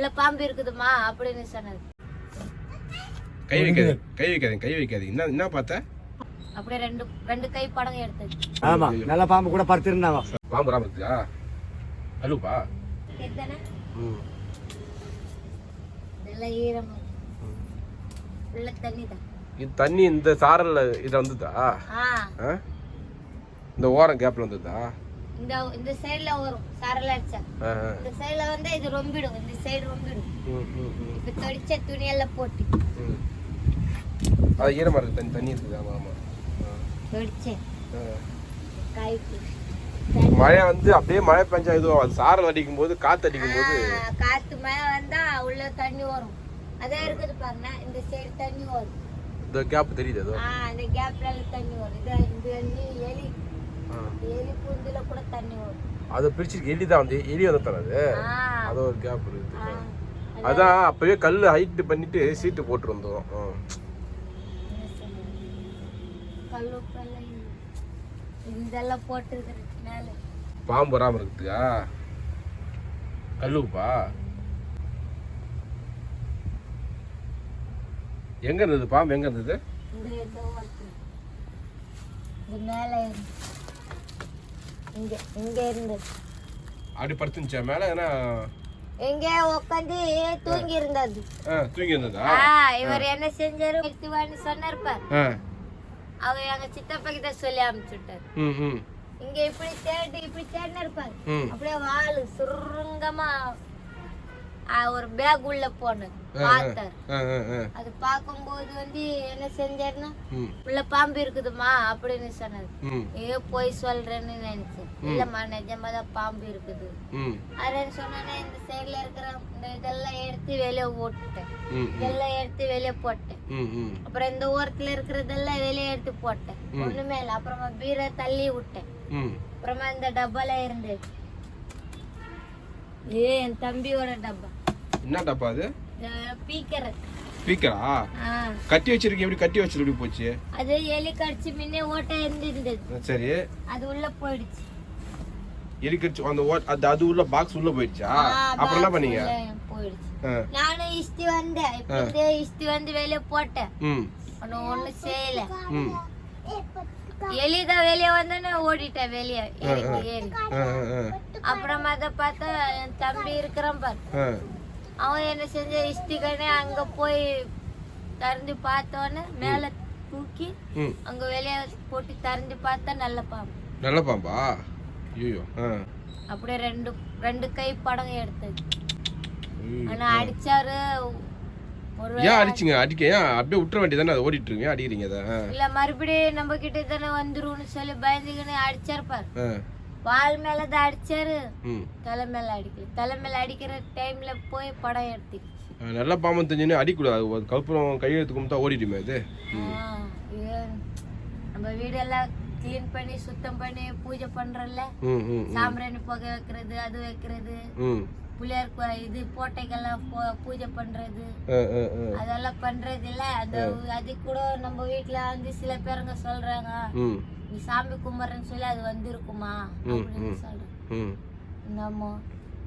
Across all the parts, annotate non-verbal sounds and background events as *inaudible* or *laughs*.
உள்ள பாம்பு இருக்குதுமா அப்படின்னு சொன்னது. கை வைக்காதீங்க கை வைக்காதீங்க கை வைக்காதீங்க. என்ன என்ன பார்த்த? அப்படியே ரெண்டு ரெண்டு கை படம் எடுத்தது. ஆமா நல்ல பாம்பு கூட படுத்திருந்தாங்க பாம்பு ராம இருக்குதா உள்ள தண்ணி தான். இது தண்ணி இந்த சாரல்ல இது வந்துதா? இந்த ஓரம் கேப்ல வந்துதா? இந்த இந்த சைடுல வரும். சாரல அடிச்சா. இந்த சைடுல வந்து இது ரொம்பிடும். இந்த சைடு ரொம்பிடும். இப்ப தொடிச்ச துணியெல்லாம் போட்டு. அது ஈரமா இருக்கு. தண்ணி தண்ணி இருக்குது ஆமா ஆமா. தொடிச்சேன். காய்க்கு மழை வந்து அப்படியே மழை பெஞ்சா இதுவும் அது சாரல் அடிக்கும் போது காத்து அடிக்கும் போது காத்து மழை வந்தா உள்ள தண்ணி வரும். அதான் இருக்குது பாருங்க. இந்த சைடு தண்ணி வரும். இந்த கேப் தெரியுது ஆ அந்த கேப்ல தண்ணி வரும். இது இந்த எலி. எலி ஆ. எலி பூந்துல கூட தண்ணி வரும். அதை பிரிச்சிருக்கு. எலி தான் வந்து. எலி வந்து தானே அது. ஒரு கேப் இருக்குது ஆ. அதான். அப்பவே கல் ஹைட் பண்ணிட்டு சீட்டு போட்டு வந்தோம். இதெல்லாம் பாம்பு வராம இருக்குதுக்கா கல்லுப்பா. எங்க இருந்தது பாம்பு? எங்க இருந்தது? மேல. இங்க இங்க இருந்தது அப்படி படுத்துச்சா மேல ஏன்னா எங்க உட்காந்து தூங்கி இருந்தது தூங்கி இருந்ததா இவர் என்ன செஞ்சாரு? எடுத்துவான்னு. அவர் எங்க சித்தப்பா கிட்ட சொல்லி அனுப்பிச்சுட்டாரு இங்க இப்படி தேடி இப்படி தேடினா இருப்பாரு. ம். அப்படியே வாளு சுருங்கமா ஒரு பேக் உள்ள போனது. பார்த்தாரு. அது பார்க்கும்போது வந்து என்ன செஞ்சாருன்னா உள்ள பாம்பு இருக்குதுமா அப்படின்னு சொன்னது ஏ போய் சொல்றேன்னு நினைச்சேன். இல்லம்மா நிஜமா தான் பாம்பு இருக்குது. அதுன்னு சொன்னோன்னே இந்த சைடுல இருக்கிற இந்த இதெல்லாம் எடுத்து வெளியே போட்டுட்டேன் ம் இதெல்லாம் எடுத்து வெளியே போட்டேன். அப்புறம் இந்த ஓரத்துல இருக்கிறதெல்லாம் வெளியே எடுத்து போட்டேன். ஒண்ணுமே இல்லை. அப்புறமா பீரை தள்ளி விட்டேன். அப்புறமா இந்த டப்பால இருந்தது ஏ என் தம்பியோட டப்பா. என்ன டப்பா அது பீக்கர் ஸ்பீக்கரா கட்டி வச்சிருக்கீங்க எப்படி கட்டி வச்சிரு எப்படி போச்சு? அது எலி கடிச்சு முன்னே ஓட்டை இருந்திருந்தது சரி. அது உள்ள போயிடுச்சு. எலிக்கடிச்சு அந்த ஓ- அது அது உள்ள பாக்ஸ் உள்ள போயிடுச்சா? அப்புறம் என்ன பண்ணீங்க. நானும் இஷ்டி வந்தேன் இப்ப இஷ்டி வந்து வெளியே போட்டேன். ம். ஒன்னும் ஒண்ணு செய்யல. எலிதான் வெளியே வந்தோன்னே ஓடிட்டேன் வெளியே. அப்புறமா அதை பார்த்தா என் தம்பி இருக்கிறான் பாரு. அவன் என்ன செஞ்ச இஷ்டிகனே அங்க போய் திறந்து பார்த்தோன்னே மேல தூக்கி அங்க வெளியே போட்டு திறந்து பார்த்தா நல்ல பாம்பு. நல்ல பாம்பா? ஐயோ அப்படியே ரெண்டு ரெண்டு கை படம் எடுத்தது. ஆனா அடிச்சாரு. ஏன் அடிச்சிங்க? அடிக்க ஏன்? அப்படியே விட்டுற வேண்டியதானே அதை ஓடிட்டு இருக்கீங்க? அடிக்கிறீங்க. இல்ல மறுபடியும் நம்ம கிட்ட தானே வந்துரும்னு சொல்லி பயந்துக்கின்னு அடிச்சாரு பாரு. ஆ. வால் மேல தான் அடிச்சாரு. தலை மேல அடிக்கல. தலை மேல அடிக்கிற டைம்ல போய் படம் எடுத்து ஆ, நல்ல பாம்பு தெரிஞ்சுன்னு அடிக்கூடாது. கற்பூரம் கையெழுத்து கும்பிட்டா ஓடிடுமே அது? நம்ம வீடெல்லாம் க்ளீன் பண்ணி சுத்தம் பண்ணி பூஜை பண்றோம்ல. சாம்பிராணி புகை வைக்கிறது அது வைக்கிறது. பிள்ளையார் இது போட்டைக்கெல்லாம் பூஜை பண்றது. அதெல்லாம் பண்றது இல்ல அந்த அது கூட நம்ம வீட்ல வந்து சில பேருங்க சொல்றாங்க. நீ சாமி கும்பிட்றேன்னு சொல்லி அது வந்திருக்குமா? அப்படின்னு சொல்றேன். ம். நம்ம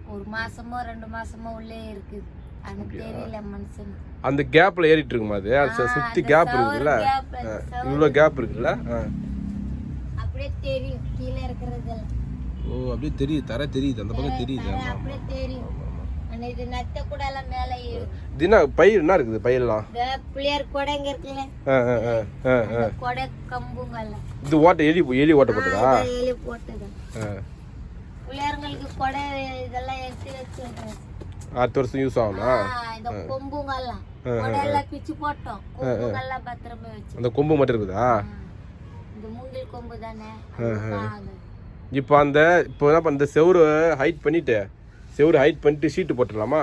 ஒரு மாசமோ ரெண்டு மாசமோ உள்ளே இருக்குது அது தெரியல மனுஷன் அந்த கேப்ல ஏறிட்டு இருக்குமா அது? சுத்தி கேப் இருக்குல்ல இவ்வளோ கேப் இருக்குல்ல. அப்படியே தெரியும் கீழே இருக்கிறதெல்லாம் ஓ அப்படியே தெரியுது தர தெரியுது அந்த பக்கம் தெரியுது. அப்படியே தெரியும். இது நத்த கூட எல்லாம் மேல ஏறும். இது என்ன பயிர் என்ன இருக்குது பயிரெல்லாம்? பிள்ளையார் கொடைங்க இருக்குல்ல? கொடை கம்புங்கெல்லாம் இது ஓட்ட எலி எலி ஓட்டப்பட்டதா? இதை எலி போட்டுது. கொடை இதெல்லாம் எடுத்து அடுத்த வருஷம் யூஸ் ஆகும்னா இந்த கொம்புங்கெல்லாம் கொடையெல்லாம் பிச்சு போட்டோம். கொம்புங்கெல்லாம் பத்திரமா வச்சு. அந்த கொம்பு மட்டும் இருக்குதா? இந்த மூங்கில் கொம்பு தானே? இப்போ அந்த இப்போ என்ன பண்ண செவுரு ஹைட் பண்ணிட்டு செவுரு ஹைட் பண்ணிட்டு ஷீட்டு போட்டுடலாமா.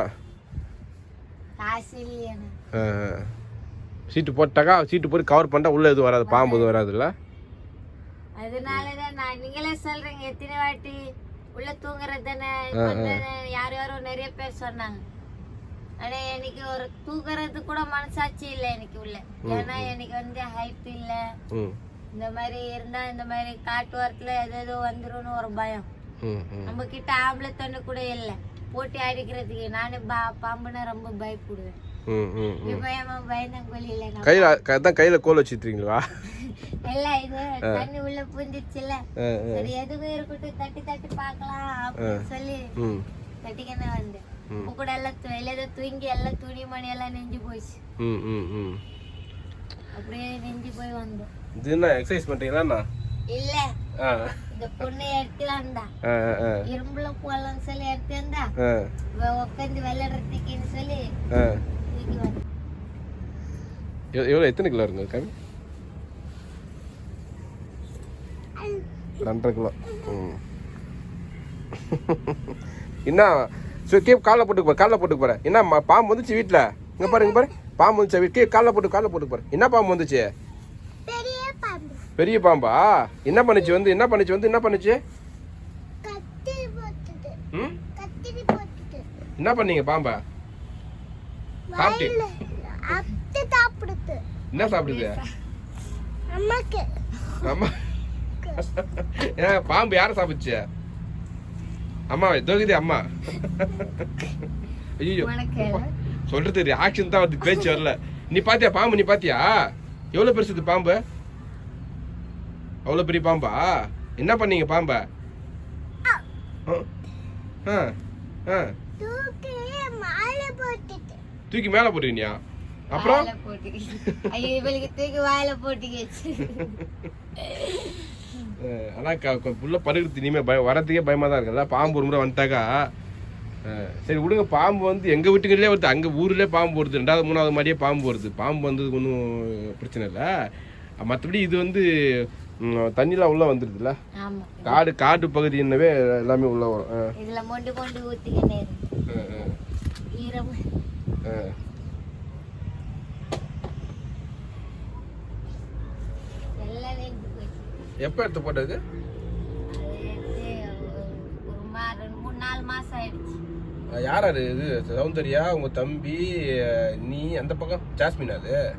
ஷீட்டு போட்டாக்கா ஷீட்டு போட்டு கவர் பண்ணிட்டா உள்ள எதுவும் வராது பாம்பு எதுவும் வராதுல்ல? அதனாலதான் நான் நீங்களே சொல்றீங்க எத்தனை வாட்டி உள்ள தூங்குறது தானே யார் யாரோ நிறைய பேர் சொன்னாங்க. ஆனா எனக்கு ஒரு தூங்குறது கூட மனசாட்சி இல்ல எனக்கு உள்ள. ஏன்னா எனக்கு வந்து ஹைட் இல்ல. இந்த மாதிரி இருந்தா இந்த மாதிரி காட்டு வாரத்துல எது எதோ வந்துரும்னு ஒரு பயம். நம்ம கிட்ட ஆம்பளை தொண்ணு கூட இல்ல. போட்டி அடிக்கிறதுக்கு நானே பாம்புனா ரொம்ப பயப்படுவேன். கையில் அதான் கையில் கோல் எல்லாம் இது தண்ணி உள்ள புந்திச்சுல சரி எதுவும் இருக்கட்டும் தட்டி தட்டி பார்க்கலாம் அப்படின்னு சொல்லி ம். தட்டிக்கன்னு வந்தேன். கூட எல்லாம் வெளியில தூங்கி எல்லாம் துணி மணி எல்லாம் நெஞ்சு போச்சு. அப்படியே நெஞ்சு போய் வந்தோம் இது என்ன எக்ஸசைஸ் இல்ல. இந்த பொண்ணு ஆ இரும்புல போலாம்னு சொல்லி எடுத்து வந்தா. ஆ. உட்காந்து விளையாடுறதுக்குன்னு சொல்லி எவ்வளோ எத்தனை கிலோ இருங்க கம்மி? ரெண்டரை கிலோ. ம். என்ன சரி கீழே காலில் போட்டுக்கு போற காலில் போட்டுக்கு போற. என்ன பாம்பு வந்துச்சு வீட்டில் இங்கே பாரு இங்கே பாரு. பாம்பு வந்துச்சு வீட்டு காலில் போட்டு காலில் போட்டுக்கு போற. என்ன பாம்பு வந்துச்சு? பெரிய பாம்பா? என்ன பண்ணுச்சு வந்து? என்ன பண்ணுச்சு வந்து? என்ன பண்ணுச்சு? என்ன பண்ணீங்க பாம்பா? சாப்பிட்டு. என்ன சாப்பிடுது? அம்மா. ஏன் பாம்பு யாரை சாப்பிடுச்சு? அம்மா தோகுது அம்மா. ஐயோ சொல்றது ஆக்ஷன் தான் வந்து பேச்சு வரல. நீ பாத்தியா பாம்பு? நீ பாத்தியா? எவ்வளவு பெருசு பாம்பு? அவ்வளவு பெரிய பாம்பா? என்ன பண்ணீங்க பாம்ப? தூக்கி மாலை போட்டுக்கினியா? அப்புறம்? வாயில போட்டுக்கிச்சு. ஐயோ இவளுக்கு தூக்கி வாயில போட்டுக்கிச்சு. அஹ் ஆனா க- கொ- புள்ள படுக்கிறது இனிமே பயம் வரதுக்கே பயமா தான் இருக்குல்ல பாம்பு ஒரு முறை வந்துட்டாக்கா. சரி விடுங்க பாம்பு வந்து எங்க வீட்டுக்குள்ளே வருது. அங்க ஊர்லயே பாம்பு வருது. ரெண்டாவது மூணாவது மாடியே பாம்பு வருது. பாம்பு வந்ததுக்கு ஒன்றும் பிரச்சனை இல்லை. மற்றபடி இது வந்து தண்ணிலாம் உள்ள வந்துருதுல்ல? ஆமா. காடு காடு பகுதின்னவே எல்லாமே உள்ள வரும். இதுல மொண்டு மொண்டு ஊத்திக்கினே போச்சு எப்போ எடுத்து போட்டது? அது எடுத்து ஒரு மா ரெண்டு மூணு நாலு மாசம் ஆயிடுச்சு. அஹ் யார் அது? இது சௌந்தர்யா உங்க தம்பி நீ அந்த பக்கம்? ஜாஸ்மின் அது?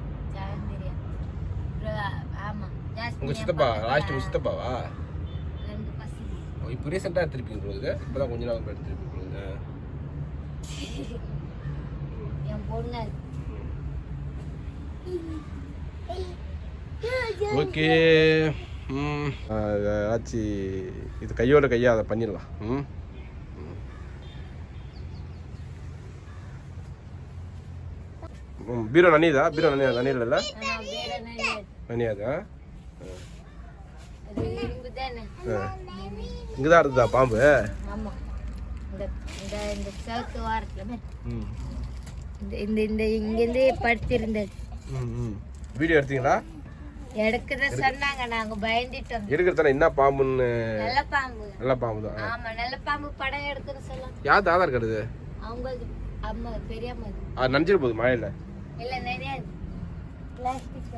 ஆமா ஜாஸ்மின் உங்க என் சித்தப்பா லாஸ்ட் உங்க சித்தப்பாவா இப்போ ரீசெண்டாக திருப்பி போகுது இப்போதான் கொஞ்ச நாள் என் பொண்ணு ஓகே ஆச்சு இது கையோட கையா அதை பண்ணிடலாம் ம் பீரோ நனியதா பீரோ நனியா நனியில என்ன நனியாதா அது இரும்பு தானே இங்கே தான் இருந்ததா பாம்பு இந்த இந்த இங்கிருந்து படுத்திருந்தது. வீடியோ எடுத்தீங்களா? எடுக்கத சொன்னாங்க நாங்க பயந்துட்டோம். எடுக்கிறதானே என்ன பாம்புன்னு? நல்ல பாம்பு. நல்ல பாம்பு தான் ஆமா நல்ல பாம்பு படம் எடுக்கணும் சொன்னாங்க யார் ஆதார் கார்டு இது? அவங்க அம்மா பெரியம்மா. அது நனைஞ்சிட போகுது மழையில். இல்ல நிறைய பிளாஸ்டிக்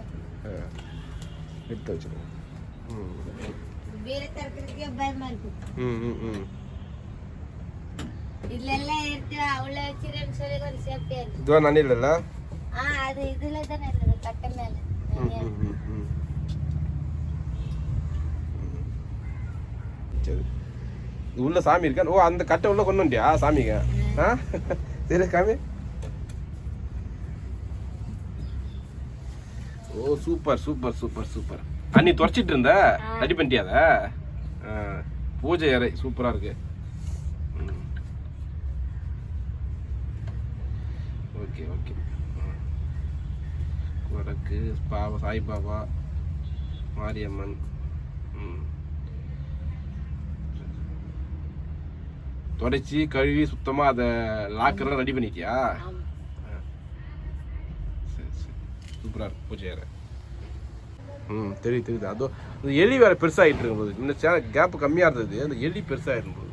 எடுத்து வச்சுருவோம் இதுவா நனியில் இல்லை ஆ அது இதுல தானே இருக்குது கட்டை மேல. ம் ம் ம் ம். சரி. இது உள்ள சாமி இருக்கா ஓ அந்த கட்டை உள்ள கொண்டு வந்தியா சாமிங்க ஆ. சரி காமி ஓ சூப்பர் சூப்பர் சூப்பர் சூப்பர். அன்னி துடைச்சிட்டு இருந்த? ரெடி பண்ணிட்டியா அதை ஆ, பூஜை அறை சூப்பரா இருக்கு. Okay okay. வடக்கு பாபா சாய்பாபா மாரியம்மன். தொடச்சி கழுவி சுத்தமாக அதை லாக்கர்லாம் ரெடி பண்ணிட்டியா? சூப்பராக இருக்கு பூஜை அறை. ம் தெரியுது தெரியுது. அதோ இந்த எலி வேற பெருசாகிட்டு இருக்கும்போது இந்த சேன கேப் கம்மியாக இருந்தது. அந்த எலி பெருசாகிடும் போது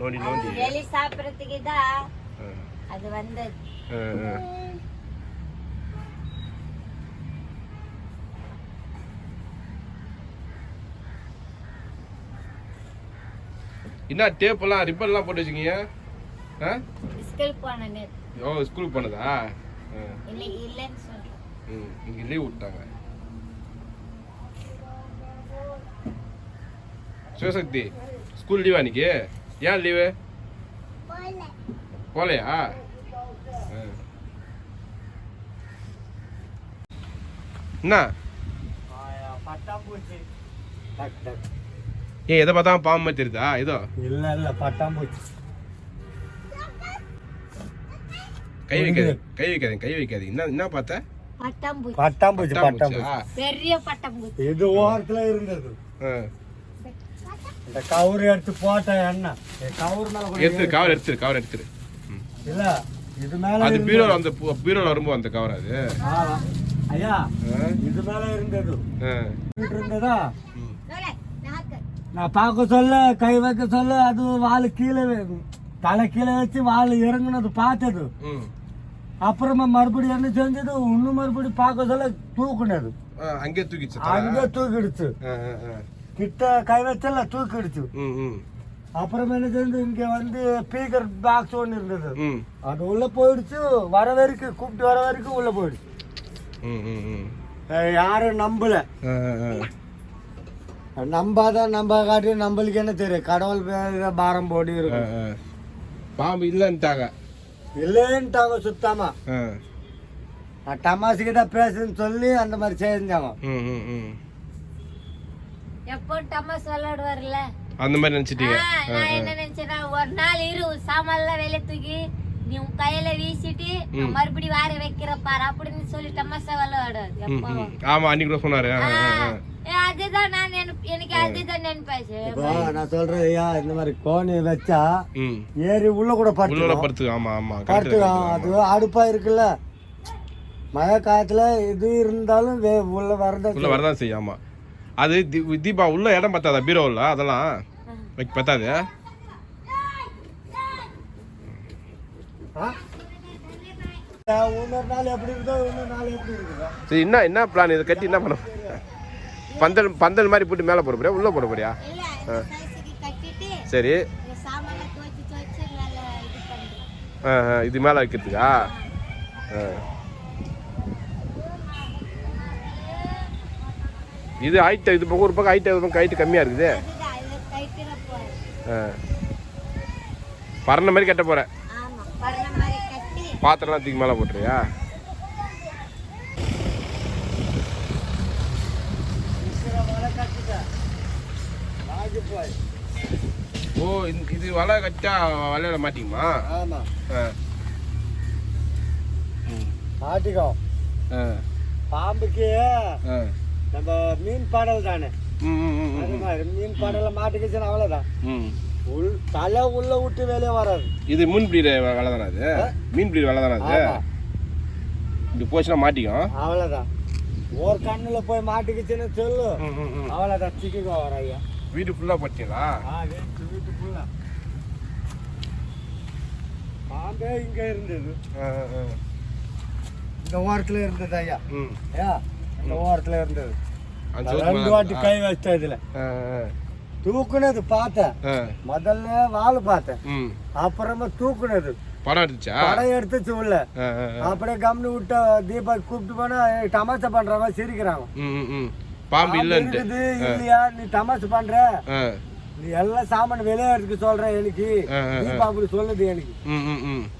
நோண்டி நோண்டி. எலி சாப்பிடறதுக்கு தான் அது ஆ. என்ன டேப்பெல்லாம் ரிப்பன்லாம் போட்டு வச்சுக்கீங்க ஆ? ஸ்கூல் ஓ போனதா? இன்னைக்கு இல்லைன்னு இங்கே லீவ் விட்டாங்க. சிவசக்தி ஸ்கூல் லீவா இன்னைக்கு? ஏன் லீவு போலையா என்ன? ஏ ஏன் எதை பார்த்தா பாம்பு மாதிரி தெரியுதா? இதோ இல்ல இல்ல பட்டாம்பூச்சி கை வைக்காது கை வைக்காதீங்க கை வைக்காதீங்க. என்ன என்ன பார்த்த? பட்டாம்பூச்சி. பட்டாம்பூச்சி பெரிய பட்டாம்பூச்சி. இது ஓரத்துல இருந்தது. இந்த கவுரு எடுத்து போட்ட எண்ணெய். இந்த கவுரு மேல எடுத்துரு கவர் எடுத்துரு கவர் எடுத்துரு. இல்ல இது மேல அது. பீரோல அந்த பீரோல வரும்போது அந்த கவர் அது. ஐயா. இது மேல இருந்தது. இருந்ததா. நான் பார்க்க சொல்ல கை வைக்க சொல்ல அது வால் கீழே தலை கீழே வச்சு வால் இறங்குனது பார்த்தது. அப்புறமா மறுபடியும் என்ன செஞ்சது? இன்னும் மறுபடியும் பார்க்க சொல்ல தூக்குனது. ஆ, அங்கேயே தூக்கிச்சு அங்கே தூக்கிடுச்சு. கிட்ட கை வச்சல தூக்கிடுச்சு. அப்புறம் என்ன செஞ்சு இங்க வந்து ஸ்பீக்கர் பாக்ஸ் ஒன்று இருந்தது. அது உள்ள போயிடுச்சு. வர வரைக்கும் கூப்பிட்டு வர வரைக்கும் உள்ள போயிடுச்சு. யாரும் நம்பல. நம்பாதான் நம்ப காட்டி நம்மளுக்கு என்ன தெரியும்? கடவுள் பாரம் போடி இருக்கும். பாம்பு இல்லைன்ட்டாங்க. இல்லைன்ட்டாங்க சுத்தமா. ஆ. நான் டமாசுக்கு தான் பேசுன்னு சொல்லி அந்த மாதிரி செஞ்சாங்க. எப்போ டமாஸ் விளையாடுவார்ல அந்த மாதிரி நினைச்சிட்டீங்க? நான் என்ன நினைச்சேன்னா ஒரு நாள் இரு சாமான்லாம் வெளிய தூக்கி நீ உன் கையில வீசிட்டு நான் மறுபடியும் வார வைக்கிற பாரு அப்படின்னு சொல்லி டமாசா விளையாடுவார். ஆமா அன்னைக்கு சொன்னாரு. அதுதான் நான் எனக்கு அதுதான் நினைப்பாச்சு. இப்போ நான் சொல்றேன் ஐயா இந்த மாதிரி கோணி வச்சா. ஏறி உள்ள கூட படுத்து படுத்து ஆமா ஆமா. அது அடுப்பா இருக்குல்ல. மழை காலத்துல இது இருந்தாலும் வே- உள்ள வரத உள்ள வரதான் செய்யும் ஆமா. அது தீபா உள்ள இடம் பத்தாதா? பீரோவில் அதெல்லாம்? வைக்க பத்தாது? இன்னொரு நாள் எப்படி இருக்குதோ இன்னொரு நாள் எப்படி இருக்குதோ. சரி என்ன என்ன பிளான் இதை கட்டி என்ன பண்ண பந்தல் பந்தல் மாதிரி போட்டு மேலே போட போறியா? உள்ள போட போறியா? கட்டிட்டு சரி. ஆ, ஆ, இது மேலே வைக்கிறதுக்கா? ஆ. இது ஹைட் இது பக்கம் ஒரு பக்கம் ஹைட் ஒரு பக்கம் ஹைட் கம்மியாக இருக்குது. ஆ. பறந்த மாதிரி கட்ட கட்டி பாத்திரம்லாம் தூக்கி மேலே போட்டுறியா மழை கட்டிட்டேன் வாங்கி போய் ஓ இது வலை கட்டா வலையில மாட்டிக்குமா? ஆமா. ஆ. மாட்டிக்கோ. பாம்புக்கு. நம்ம மீன் பாடல் தானே. மீன் பாடல மாட்டிக்கிச்சுன்னா அவ்வளவுதான். ம். உள் தலை உள்ள விட்டு வெளியே வராது. இது மீன் பிடிக்கிற வேலை தானே அது? மீன் பிடிக்கிற வேலை தானே அது இப்படி போச்சுன்னா மாட்டிக்கும். அவ்வளவுதான். ஒரு கண்ணுல போய் மாட்டிக்கிச்சுன்னு சொல்லு. அவ்வளவுதான் சிக்கிக்கோ வர ஐயா. வீடு ஃபுல்லாக பட்டிங்களா ஆ வீட்டு வீட்டுக்குள்ள பாம்பே இங்க இருந்தது. இந்த ஓரத்துல இருந்தது ஐயா. ஐயா இந்த ஓரத்துல இருந்தது. ரெண்டு வாட்டி கை வச்சேன் இதுல தூக்குனது பார்த்தேன். முதல்ல வால் பார்த்தேன். அப்புறமா தூக்குனது. படம் எடுத்துச்சா? படம் எடுத்துச்சு உள்ள. அப்படியே கம்னு விட்டு தீபக் கூப்பிட்டு போனா ஏய், தமாஷா பண்றவங்க சிரிக்கிறாங்க. பாம்பு இருக்குது இல்லையா? நீ தமாஷு பண்ற. நீ எல்லாம் சாமான் வெளியே எடுக்க சொல்ற எனக்கு. தீபா அப்படி சொல்லுது எனக்கு.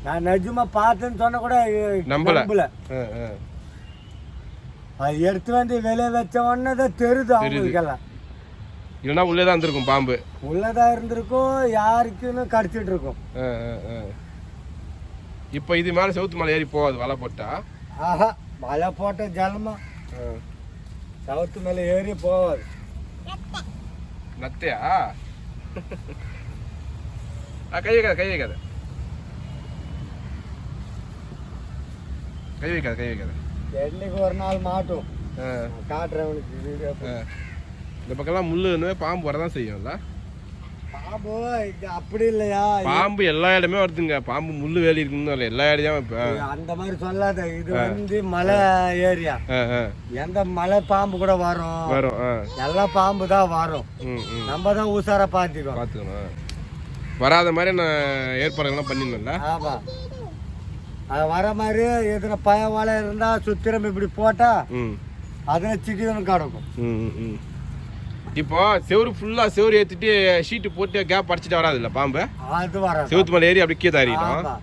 நான் நிஜமா பார்த்தேன்னு சொன்ன கூட நம்பல. அது எடுத்து வந்து வெளியே வச்ச உடனே தான் தெரியுது அவங்களுக்கு எல்லாம் இல்லைன்னா உள்ளே தான் இருந்திருக்கும் பாம்பு. உள்ளதா இருந்திருக்கும் யாருக்குன்னு கடிச்சிட்டு இருக்கும். இப்போ இது மேலே செவுத்து மேலே ஏறி போகாது வலை போட்டா. ஆஹா மழை போட்ட ஜலமா. சவுத்து மேல ஏறி போவாது நத்தையா? கை வைக்காத கை வைக்காத. கை வைக்காத கை வைக்காத. என்னைக்கு ஒரு நாள் மாட்டும். காட்டுறேன் உனக்கு வீடியோ ஆ. இந்த பக்கம்லாம் முள்ளுன்னு பாம்பு வரதான் செய்யும்ல. அப்படி இல்லையா? பாம்பு எல்லா இடமே வருதுங்க. பாம்பு முள்ளு வேலி இருக்குன்னு இல்லை எல்லா இடத்தையும் இப்போ. அந்த மாதிரி சொல்லாத. இது வந்து மலை ஏரியா. எந்த மலை பாம்பு கூட வரும். வரும் எல்லா பாம்பு தான் வரும். நம்ம தான் உஷாரா பார்த்துக்கோ பார்த்துக்கணும் வராத மாதிரி நான் ஏற்பாடுகள்லாம் பண்ணிடணும்ல? ஆமா. அது வர மாதிரி எதுனா பய வலை இருந்தா சுத்திரம் இப்படி போட்டா ம். அதுல சிக்கிதுன்னு கிடக்கும். ம், ம். இப்போ செவுரு ஃபுல்லா செவுரு ஏத்திட்டு ஷீட்டு போட்டு கேப் அடிச்சிட்டு வராதுல்ல பாம்பு? அது வர செவுத்து மேல ஏறி அப்படியே கீழே தாரிடும்.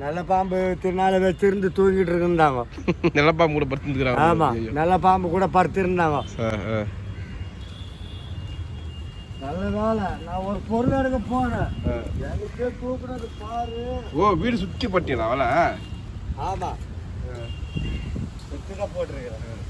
நல்ல பாம்பு திருநாள வச்சிருந்து தூங்கிட்டு இருந்தாங்க *laughs* நல்ல பாம்பு கூட படுத்துக்கிறாங்க ஆமா நல்ல பாம்பு கூட படுத்திருந்தாங்க. நல்ல வேலை. நான் ஒரு பொருள் எடுக்க போனேன் எனக்கே தூக்குனது பாரு. ஓ வீடு சுத்தி பட்டியலாம் அவளை ஆமா. சுத்திதான் போட்டிருக்கிறேன்.